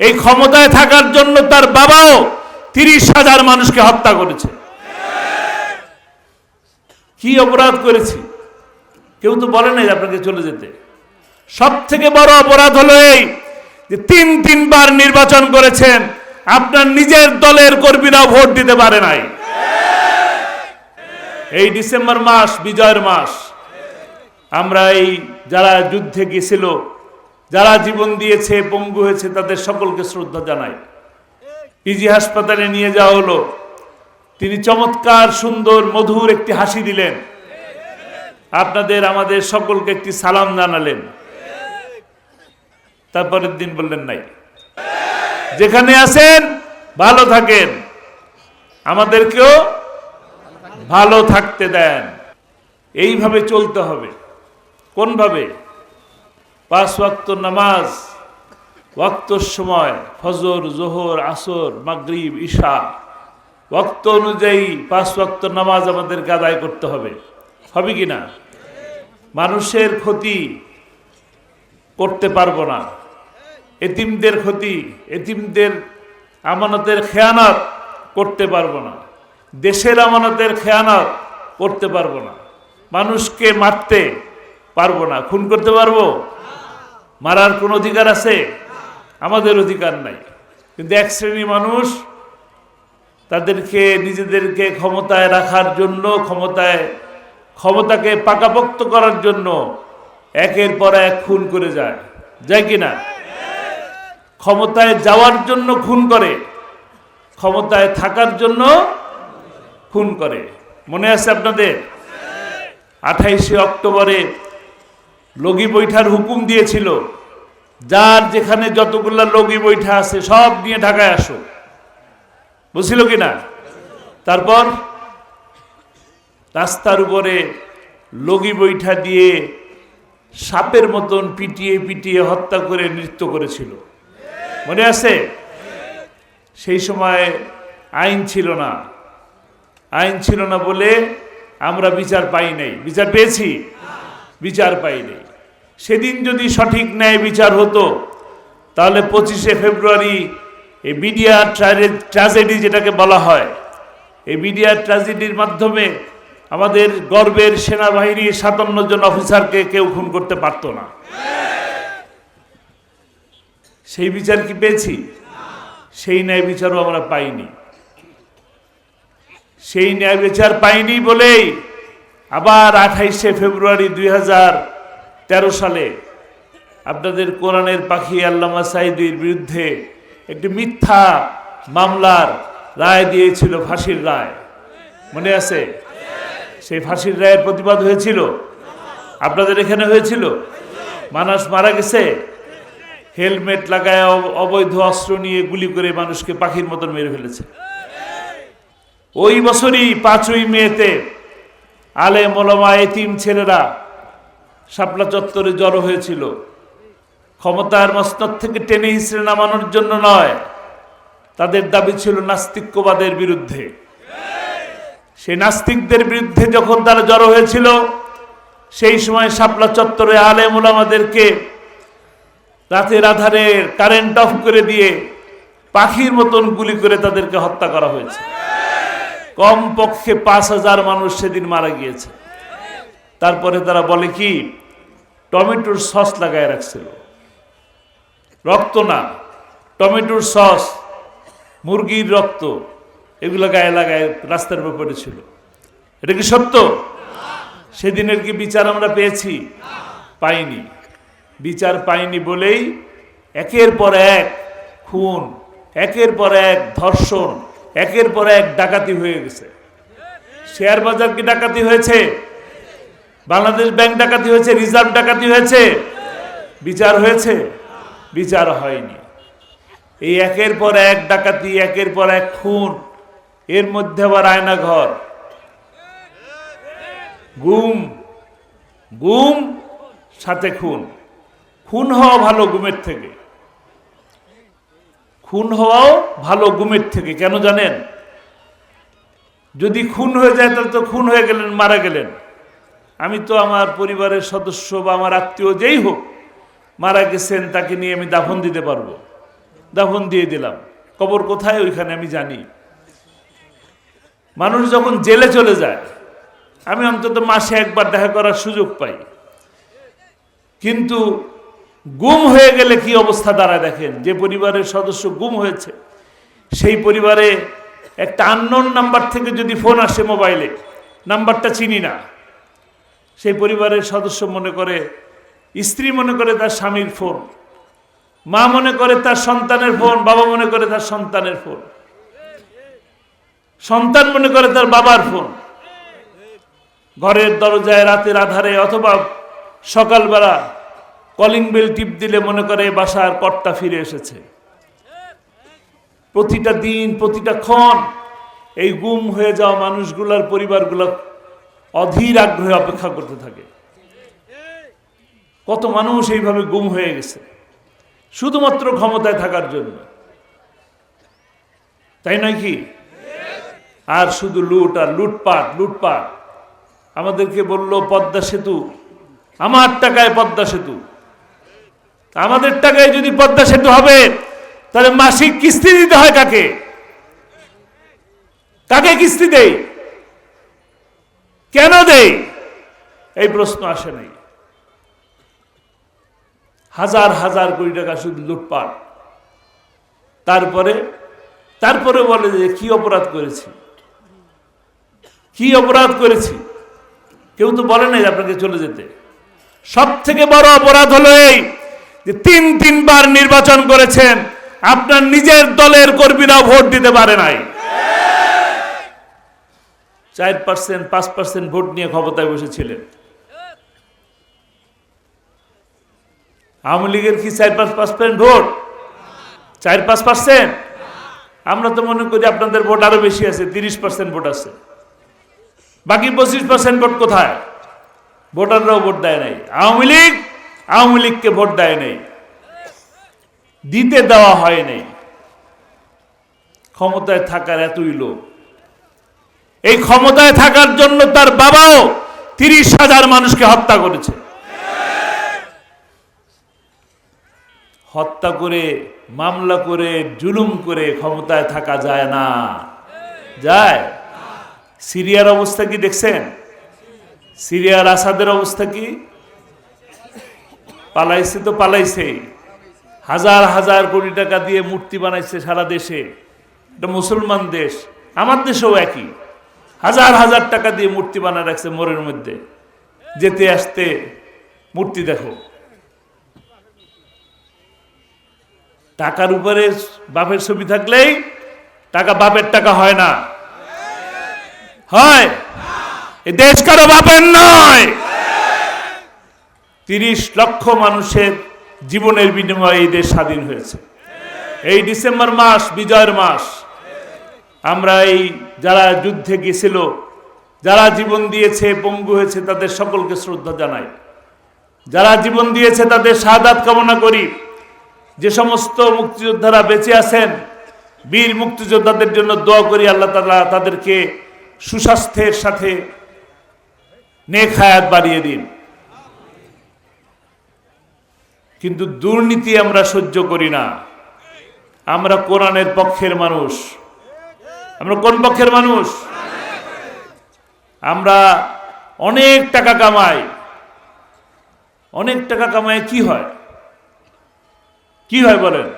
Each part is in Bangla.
এই ক্ষমতায় থাকার জন্য তার বাবাও তিরিশ হাজার মানুষকে হত্যা করেছে। কি অপরাধ করেছি? কেউ তো বলে নাই আপনাকে চলে যেতে। সব থেকে বড় অপরাধ হলো এই যে তিন তিনবার নির্বাচন করেছেন, আপনার নিজের দলের কর্মীরা ভোট দিতে পারে নাই। এই ডিসেম্বর মাস, বিজয়ের মাস, আমরা এই যারা যুদ্ধে গেছিল যারা জীবন দিয়েছে, পঙ্গু হয়েছে, তাদের সকলকে শ্রদ্ধা জানাই। পিজি হাসপাতালে নিয়ে যাওয়া হলো। তিনি চমৎকার, সুন্দর, মধুর একটি হাসি দিলেন। আপনাদের, আমাদের সকলকে একটি সালাম জানালেন। তারপরের দিন বললেন নাই। যেখানে আছেন, ভালো থাকেন। আমাদেরকেও ভালো থাকতে দেন। এইভাবে চলতে হবে। কোনভাবে? পাঁচ ওয়াক্ত নামাজ ওয়াক্তর সময়, ফজর, জোহর, আসর, মাগরিব ঈশা ওয়াক্ত অনুযায়ী পাঁচ ওয়াক্ত নামাজ আমাদেরকে আদায় করতে হবে। হবে কি না? মানুষের ক্ষতি করতে পারব না। এতিমদের ক্ষতি, এতিমদের আমানতের খেয়ানত করতে পারব না। দেশের আমানতের খেয়ানত করতে পারব না। মানুষকে মারতে পারব না। খুন করতে পারব? মারার কোন অধিকার আছে? আমাদের অধিকার নাই। কিন্তু এক শ্রেণি মানুষ তাদেরকে, নিজেদেরকে ক্ষমতায় রাখার জন্য, ক্ষমতায়, ক্ষমতাকে পাকাপোক্ত করার জন্য একের পর এক খুন করে যায়। যায় কি না? ক্ষমতায় যাওয়ার জন্য খুন করে, ক্ষমতায় থাকার জন্য খুন করে। মনে আছে আপনাদের? আঠাইশে অক্টোবরে লগি বৈঠার হুকুম দিয়েছিল। যার যেখানে যতগুলা লগি বৈঠা আছে, সব নিয়ে ঢাকায় আসো। বুঝছিল কি না তারপর রাস্তার উপরে লগি বৈঠা দিয়ে সাপের মতন পিটিয়ে পিটিয়ে হত্যা করে নৃত্য করেছিল। মনে আছে? সেই সময় আইন ছিল না। আইন ছিল না বলে আমরা বিচার পাই নাই। বিচার পেয়েছি? বিচার পাই নাই। সেদিন যদি সঠিক ন্যায় বিচার হতো, তাহলে পঁচিশে ফেব্রুয়ারি এই মিডিয়া ট্র্যাজেডি যেটাকে বলা হয়, এই মিডিয়া ট্র্যাজেডির মাধ্যমে আমাদের গর্বের সেনাবাহিনীর সাতান্ন জন অফিসারকে কেউ খুন করতে পারতো না। সেই বিচার কি পেয়েছি? সেই ন্যায় বিচারও আমরা পাইনি। সেই ন্যায় বিচার পাইনি বলেই আবার আঠাইশে ফেব্রুয়ারি দুই হাজার তেরো সালে আপনাদের কোরআনের পাখি আল্লামা সাইদির বিরুদ্ধে একটি মিথ্যা মামলার রায় দিয়েছিল ফাঁসির রায়। মনে আছে? সেই ফাঁসির রায়ের প্রতিবাদ হয়েছিল? আপনাদের এখানে হয়েছিল? মানুষ মারা গেছে? হেলমেট লাগায় অবৈধ অস্ত্র নিয়ে গুলি করে মানুষকে পাখির মতন মেরে ফেলেছে। ওই বছরই পাঁচই মেয়েতে আলে মোলামা এতিম ছেলেরা শাপলা চত্বরে জড়ো হয়েছিল। ক্ষমতার মস্তক থেকে টেনে হিসড়ে নামানোর জন্য নয়। তাদের দাবি ছিল নাস্তিক্যবাদের বিরুদ্ধে। সেই নাস্তিকদের বিরুদ্ধে যখন তারা জড়ো হয়েছিল, সেই সময় শাপলা চত্বরে আলে মোলামাদেরকে রাতের আধারে কারেন্ট অফ করে দিয়ে পাখির মতন গুলি করে তাদেরকে হত্যা করা হয়েছে। কম পক্ষে পাঁচ হাজার মানুষ সেদিন মারা গিয়েছে। তারপরে তারা বলে কি, টমেটোর সস লাগায় রাখছিল। রক্ত না, টমেটোর সস, মুরগির রক্ত, এগুলো গায়ে লাগায় রাস্তার উপর পড়েছিল এটা কি সত্য? সেদিনের কি বিচার আমরা পেয়েছি? পাইনি। বিচার পাইনি বলেই একের পর এক খুন, একের পর এক ধর্ষণ, একের পর এক ডাকাতি হয়ে গেছে। শেয়ার বাজার কি ডাকাতি হয়েছে? বাংলাদেশ ব্যাংক ডাকাতি হয়েছে, রিজার্ভ ডাকাতি হয়েছে। বিচার হয়েছে, বিচার হয়নি। এই একের পর এক ডাকাতি, একের পর এক খুন, এর মধ্যে আবার আয়না ঘর গুম গুম, সাথে খুন। খুন হওয়া ভালো গুমের থেকে। খুন হওয়াও ভালো গুমের থেকে, কেন জানেন? যদি খুন হয়ে যায়, তাহলে তো খুন হয়ে গেলেন, মারা গেলেন। আমি তো আমার পরিবারের সদস্য বা আমার আত্মীয় যেই হোক, মারা গেছেন, তাকে নিয়ে আমি দাফন দিতে পারব। দাফন দিয়ে দিলাম। কবর কোথায়? ওইখানে আমি জানি। মানুষ যখন জেলে চলে যায়, আমি অন্তত মাসে একবার দেখা করার সুযোগ পাই। কিন্তু গুম হয়ে গেলে কি অবস্থা দাঁড়ায় দেখেন? যে পরিবারের সদস্য গুম হয়েছে, সেই পরিবারে একটা আননোন নাম্বার থেকে যদি ফোন আসে মোবাইলে নাম্বারটা চিনি না। সেই পরিবারের সদস্য মনে করে, স্ত্রী মনে করে তার স্বামীর ফোন, মা মনে করে তার সন্তানের ফোন, বাবা মনে করে তার সন্তানের ফোন, সন্তান মনে করে তার বাবার ফোন। ঘরের দরজায় রাতের আধারে অথবা সকালবেলা কলিং বেল টিপ দিলে মনে করে বাসার কর্তা ফিরে এসেছে। প্রতিটা দিন, প্রতিটা ক্ষণ এই গুম হয়ে যাওয়া মানুষগুলোর পরিবারগুলো অধীর আগ্রহে অপেক্ষা করতে থাকে। কত মানুষ এইভাবে গুম হয়ে গেছে। শুধুমাত্র ক্ষমতায় থাকার জন্য। তাই নয় কি? আর শুধু লুট আর লুটপাট লুটপাট। আমাদেরকে বলল, পদ্মা সেতু। আমার টাকায় পদ্মা সেতু। আমাদের টাকায় যদি পদ্মা সেতু হবে, তাহলে মাসিক কিস্তি দিতে হয় কাকে? কাকে কিস্তি দেই কেন দেই? এই প্রশ্ন আসে নাই। হাজার হাজার কোটি টাকা শুধু লুটপাট। তারপরে তারপরে বলে যে কি অপরাধ করেছি? কি অপরাধ করেছি? কেউ তো বলে নাই আপনাকে চলে যেতে। সব থেকে বড় অপরাধ হলো এই যে তিন, তিনবার নির্বাচন করেছেন, আপনার নিজের দলের কর্মীরা ভোট দিতে পারে নাই। চার পার্সেন্ট পাঁচ পার্সেন্ট ভোট নিয়ে ক্ষমতায় বসেছিলেন। আওয়ামী লীগের কি চার পাঁচ পার্সেন্ট ভোট? চার পাঁচ পার্সেন্ট আমরা তো মনে করি আপনাদের ভোট আরও বেশি আছে, তিরিশ পার্সেন্ট ভোট আছে। বাকি পঁচিশ পার্সেন্ট ভোট কোথায়? ভোটাররাও ভোট দেয় নাই। আওয়ামী লীগ, আওয়ামী লীগকে ভোট দেয় নাই। দিতে দেওয়া হয় নাই। ক্ষমতায় থাকার এতই লোক এই ক্ষমতায় থাকার জন্য তার বাবাও তিরিশ হাজার মানুষকে হত্যা করেছে। হত্যা করে, মামলা করে, জুলুম করে ক্ষমতায় থাকা যায় না। যায়? সিরিয়ার অবস্থা কি দেখছেন? সিরিয়ার আসাদের অবস্থা কি? পালাইছে তো পালাইছে হাজার হাজার কোটি টাকা দিয়ে মূর্তি বানাইছে সারা দেশে। এটা মুসলমান দেশ, আমার দেশেও একই। হাজার হাজার টাকা দিয়ে মূর্তি বানায় রাখছে মোড়ের মধ্যে। যেতে আসতে মূর্তি দেখো। টাকার উপরে বাপের ছবি থাকলেই টাকা বাপের টাকা হয় না। হয়। দেশ কারও বাপের নয়। তিরিশ লক্ষ মানুষের জীবনের বিনিময়ে এই দেশ স্বাধীন হয়েছে। এই ডিসেম্বর মাস, বিজয়ের মাস। আমরা এই যারা যুদ্ধে গেছিল, যারা জীবন দিয়েছে, পঙ্গু হয়েছে, তাদের সকলকে শ্রদ্ধা জানাই। যারা জীবন দিয়েছে, তাদের সাদাত কামনা করি। যে সমস্ত মুক্তিযোদ্ধারা বেঁচে আছেন, বীর মুক্তিযোদ্ধাদের জন্য দোয়া করি আল্লাহ তালা তাদেরকে সুস্বাস্থ্যের সাথে নেক হায়াত বাড়িয়ে দিন। কিন্তু দুর্নীতি আমরা সহ্য করি না। আমরা কোরআনের পক্ষের মানুষ। আমরা কোন পক্ষের মানুষ? আমরা অনেক টাকা কামাই। অনেক টাকা কামাই কি হয়? কি হয় বলেন?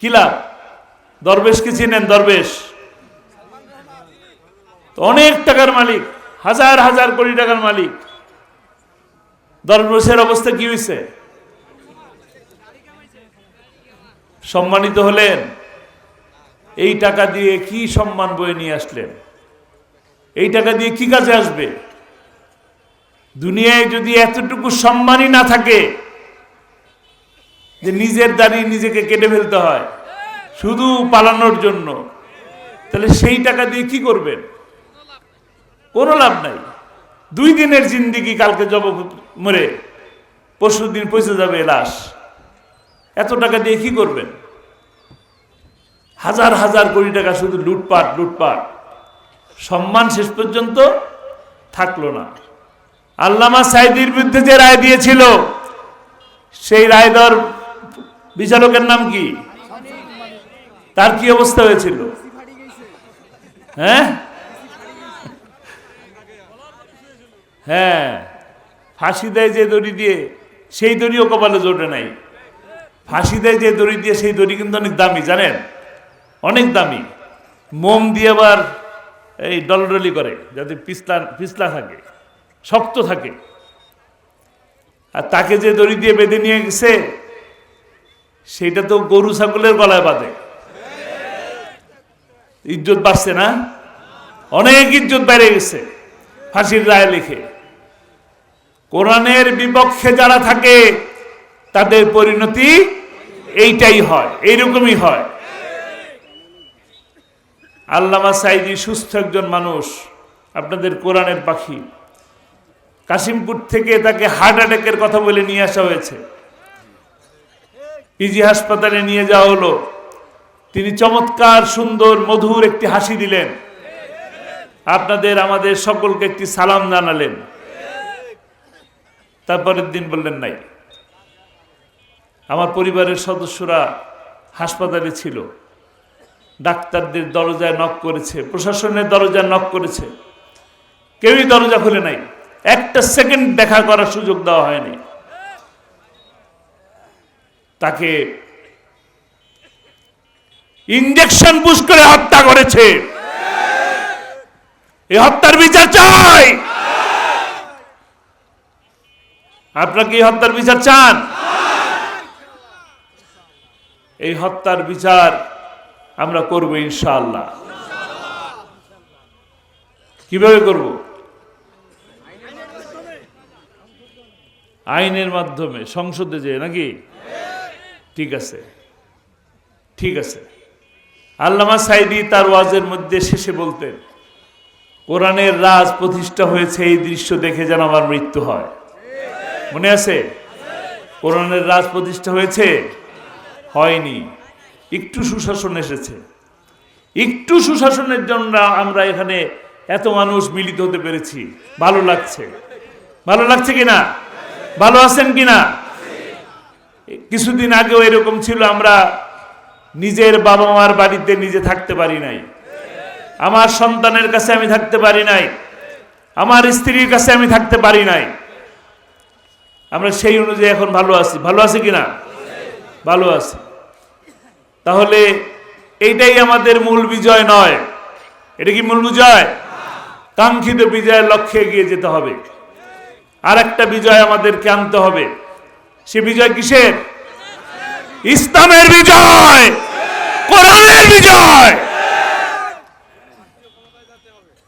কি লাভ? দরবেশ দরবেশকে চিনেন দরবেশ? অনেক টাকার মালিক, হাজার হাজার কোটি টাকার মালিক। দরবেশের অবস্থা কি হয়েছে সম্মানিত হলেন? এই টাকা দিয়ে কি সম্মান বয়ে নিয়ে আসলেন? এই টাকা দিয়ে কি কাজে আসবে? দুনিয়ায় যদি এতটুকু সম্মানই না থাকে, যে নিজের দাঁড়িয়ে নিজেকে কেটে ফেলতে হয়, শুধু পালানোর জন্য, তাহলে সেই টাকা দিয়ে কি করবেন? কোনো লাভ নাই। দুই দিনের জিন্দিগি, কালকে জব মরে পরশু দিন পৌঁছে যাবে লাশ। এত টাকা দিয়ে কি করবেন? হাজার হাজার কোটি টাকা শুধু লুটপাট লুটপাট। সম্মান শেষ পর্যন্ত থাকল না। আল্লামা সাইদির বিরুদ্ধে যে রায় দিয়েছিল, সেই রায় দেওয়ার বিচারকের নাম কি? তার কি অবস্থা হয়েছিল? হ্যাঁ? হ্যাঁ। ফাঁসি দেয় যে দড়ি দিয়ে, সেই দড়িও কপালে জোটে নাই। ফাঁসি দেয় যে দড়ি দিয়ে, সেই দড়ি কিন্তু অনেক দামি, জানেন? অনেক দামি। মোম দিয়ে আবার এই ডলডলি করে, যাতে পিছলা পিছলা থাকে, শক্ত থাকে। আর তাকে যে দড়ি দিয়ে বেঁধে নিয়ে গেছে, সেটা তো গরু ছাগলের গলায় বাঁধে। ইজ্জত বাড়ছে না? অনেক ইজ্জত বেড়ে গেছে, ফাঁসির রায় লিখে। কোরআনের বিপক্ষে যারা থাকে, তাদের পরিণতি এইটাই হয়, এইরকমই হয়। আল্লামা সাইদি সুস্থ একজন মানুষ, আপনাদের কোরআনের পাখি। কাশিমপুর থেকে তাকে হার্ট অ্যাটাকের কথা বলে নিয়ে আসা হয়েছে। পিজি হাসপাতালে নিয়ে যাওয়া হলো। তিনি চমৎকার, সুন্দর, মধুর একটি হাসি দিলেন। আপনাদের, আমাদের সকলকে একটি সালাম জানালেন। তারপরের দিন বললেন, নাই। আমার পরিবারের সদস্যরা হাসপাতালে ছিল। ডাক্তারদের দরজায় নক করেছে, প্রশাসনের দরজায় নক করেছে। কেউই দরজা খুলে নাই। একটা সেকেন্ড দেখা করার সুযোগ দেওয়া হয়নি। তাকে ইঞ্জেকশন পুশ করে হত্যা করেছে। এই হত্যার বিচার চাই। আপনারা কি হত্যার বিচার চান? এই হত্যার বিচার আমরা করব ইনশাআল্লাহ। কীভাবে করব? আইনের মাধ্যমে, সংসদে যে নাকি? ঠিক আছে। ঠিক আছে। আল্লামা সাইদি তার ওয়াজের মধ্যে শেষে বলতেন, কোরআনের রাজ প্রতিষ্ঠা হয়েছে, এই দৃশ্য দেখে যেন আমার মৃত্যু হয়। মনে আছে? কোরআনের রাজ প্রতিষ্ঠা হয়েছে? হয়নি। একটু সুশাসন এসেছে। একটু সুশাসনের জন্য আমরা এখানে এত মানুষ মিলিত হতে পেরেছি। ভালো লাগছে। ভালো লাগছে কিনা? ভালো আছেন কিনা? কিছুদিন আগেও এরকম ছিল, আমরা নিজের বাবা মার বাড়িতে নিজে থাকতে পারি নাই। আমার সন্তানের কাছে আমি থাকতে পারি নাই। আমার স্ত্রীর কাছে আমি থাকতে পারি নাই। আমরা সেই অনুযায়ী এখন ভালো আছি। ভালো আছি কিনা? ভালো আছি। তাহলে এইটাই আমাদের মূল বিজয় নয়। এটা কি মূল বিজয়? কাঙ্ক্ষিত বিজয়ের লক্ষ্যে এগিয়ে যেতে হবে। আর একটা বিজয় আমাদেরকে আনতে হবে। সে বিজয় কিসের? ইসলামের বিজয়! কোরআনের বিজয়!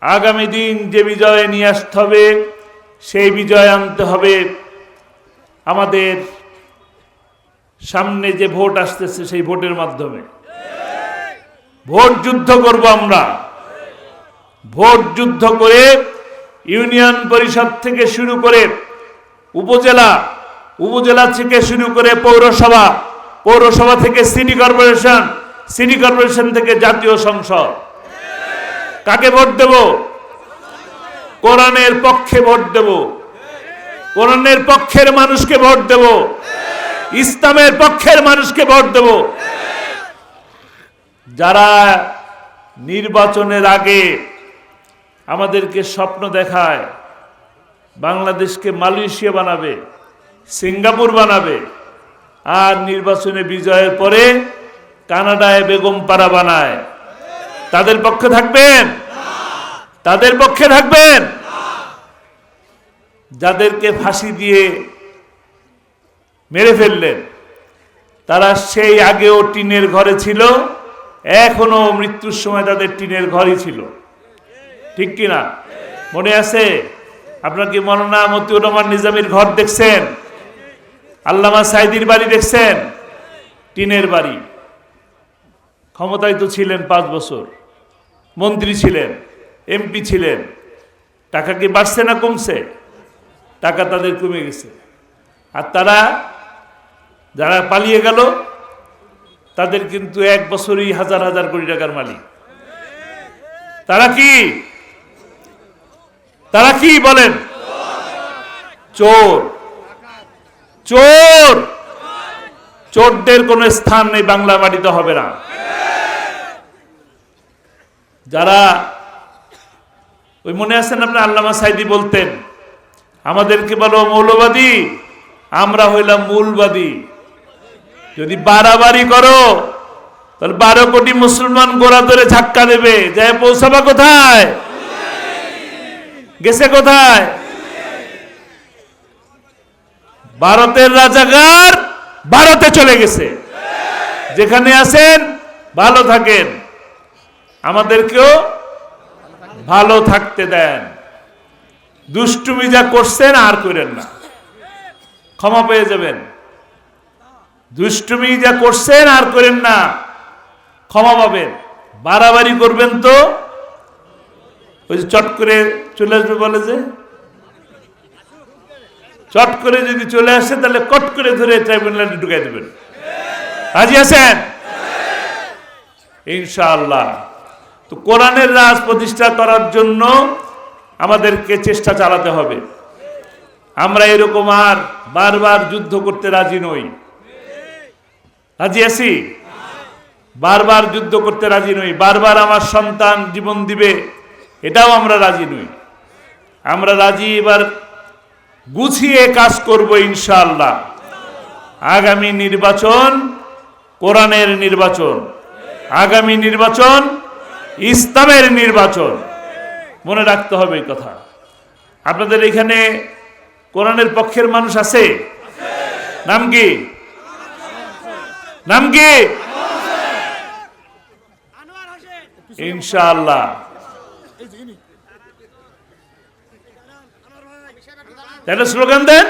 আগামী দিন যে বিজয় নিয়ে আসতে হবে, সেই বিজয় আনতে হবে আমাদের সামনে যে ভোট আসতেছে সেই ভোটের মাধ্যমে। ভোট যুদ্ধ করব আমরা। ভোট যুদ্ধ করে ইউনিয়ন পরিষদ থেকে শুরু করে উপজেলা উপজেলা থেকে শুরু করে পৌরসভা পৌরসভা থেকে সিটি কর্পোরেশন সিটি কর্পোরেশন থেকে জাতীয় সংসদ। কাকে ভোট দেব? কোরআনের পক্ষে ভোট দেব। কোরআনের পক্ষের মানুষকে ভোট দেব। ইসলামের পক্ষের মানুষকে ভোট দেব। যারা নির্বাচনের আগে আমাদেরকে স্বপ্ন দেখায়, বাংলাদেশকে মালয়েশিয়া বানাবে, সিঙ্গাপুর বানাবে, আর নির্বাচনে বিজয়ের পরে কানাডায় বেগমপাড়া বানায়, তাদের পক্ষে থাকবেন? তাদের পক্ষে থাকবেন? যাদেরকে ফাঁসি দিয়ে মেরে ফেললেন। তারা সেই আগেও টিনের ঘরে ছিল এখনও মৃত্যুর সময় তাদের টিনের ঘরই ছিল। ঠিক কিনা মনে আছে? আপনার কি মৌলানা মতিউর রহমান নিজামীর ঘর দেখছেন? আল্লামা সাইদির বাড়ি দেখছেন? টিনের বাড়ি। ক্ষমতায় তো ছিলেন পাঁচ বছর। মন্ত্রী ছিলেন, এমপি ছিলেন। টাকা কি বাড়ছে না কমছে? টাকা তাদের কমে গেছে। আর তারা যারা পালিয়ে গেল, তাদের কিন্তু এক বছরই হাজার হাজার কোটি টাকার মালিক। তারা কি? তারা কি বলেন? চোর। চোর! চোরদের কোনো স্থান নেই, বাংলা মাটিতে হবে না। যারা, ওই মনে আছেন আপনার আল্লামা সাইদি বলতেন, আমাদেরকে বলো মৌলবাদী, আমরা হইলাম মূলবাদী। যদি বাড়াবাড়ি করো, তাহলে বারো কোটি মুসলমান গোড়া ধরে ধাক্কা দেবে। যায় পৌঁছাবা কোথায়? গেছে কোথায়? ভারতের রাজাকার ভারতে চলে গেছে। যেখানে আছেন, ভালো থাকেন। আমাদেরকেও ভালো থাকতে দেন। দুষ্টুমি যা করছেন আর করেন না। ক্ষমা পেয়ে যাবেন। দুষ্টুমি যা করছেন আর করেন না। ক্ষমা পাবেন। বাড়াবাড়ি করবেন তো। ওই যে চট করে চলে আসবে বলে যে, চট করে যদি চলে আসে তাহলে কট করে ধরে ট্রাইব্যুনালে ঢুকাই দেবেন। রাজি আছেন? ইনশাআল্লাহ। তো কোরআনের রাজ প্রতিষ্ঠা করার জন্য আমাদেরকে চেষ্টা চালাতে হবে। আমরা এরকম আর বারবার যুদ্ধ করতে রাজি নই। রাজি আছি? বারবার যুদ্ধ করতে রাজি নই, বারবার আমার সন্তান জীবন দিবে, এটাও আমরা রাজি নই। আমরা রাজি এবার গুছিয়ে কাজ করব ইনশাআল্লাহ। আগামী নির্বাচন কোরআনের নির্বাচন, আগামী নির্বাচন ইসলামের নির্বাচন। মনে রাখতে হবে এই কথা। আপনাদের এখানে কোরআনের পক্ষের মানুষ আছে? নাম কি? নাম কি? ইনশাআল্লাহ। তাহলে স্লোগান দেন।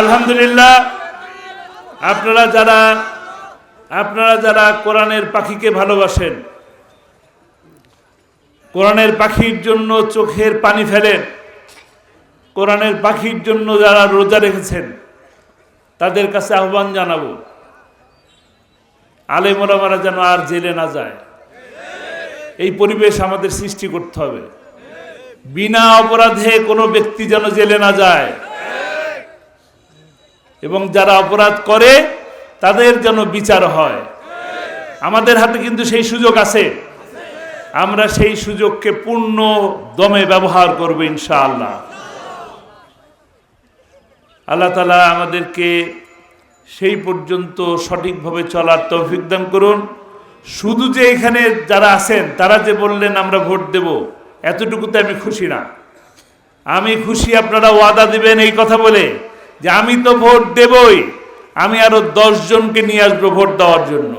আলহামদুলিল্লাহ আপনারা যারা আপনারা যারা কোরআনের পাখিকে ভালোবাসেন, কোরআনের পাখির জন্য চোখের পানি ফেলেন, কোরআনের পাখির জন্য যারা রোজা রেখেছেন, তাদের কাছে আহ্বান জানাব আলেমোলামারা যেন আর জেলে না যায়। এই পরিবেশ আমাদের সৃষ্টি করতে হবে। বিনা অপরাধে কোনো ব্যক্তি যেন জেলে না যায়। এবং যারা অপরাধ করে, তাদের যেন বিচার হয়। আমাদের হাতে কিন্তু সেই সুযোগ আছে। আমরা সেই সুযোগকে পূর্ণ দমে ব্যবহার করব ইনশাআল্লাহ। আল্লাহ তালা আমাদেরকে সেই পর্যন্ত সঠিকভাবে চলার তৌফিক দান করুন। শুধু যে এখানে যারা আছেন, তারা যে বললেন, আমরা ভোট দেব, এতটুকুতে আমি খুশি না। আমি খুশি আপনারা ওয়াদা দিবেন এই কথা বলে। যে আমি তো ভোট দেবই। আমি আরও দশ জনকে নিয়ে আসব ভোট দেওয়ার জন্য।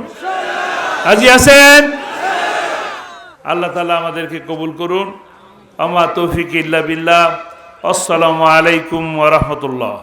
আজি আছেন? আল্লাহ তালা আমাদেরকে কবুল করুন। আমা তৌফিক ইল্লা বিল্লাহ। আসসালামু আলাইকুম ওরহমতুল্লাহ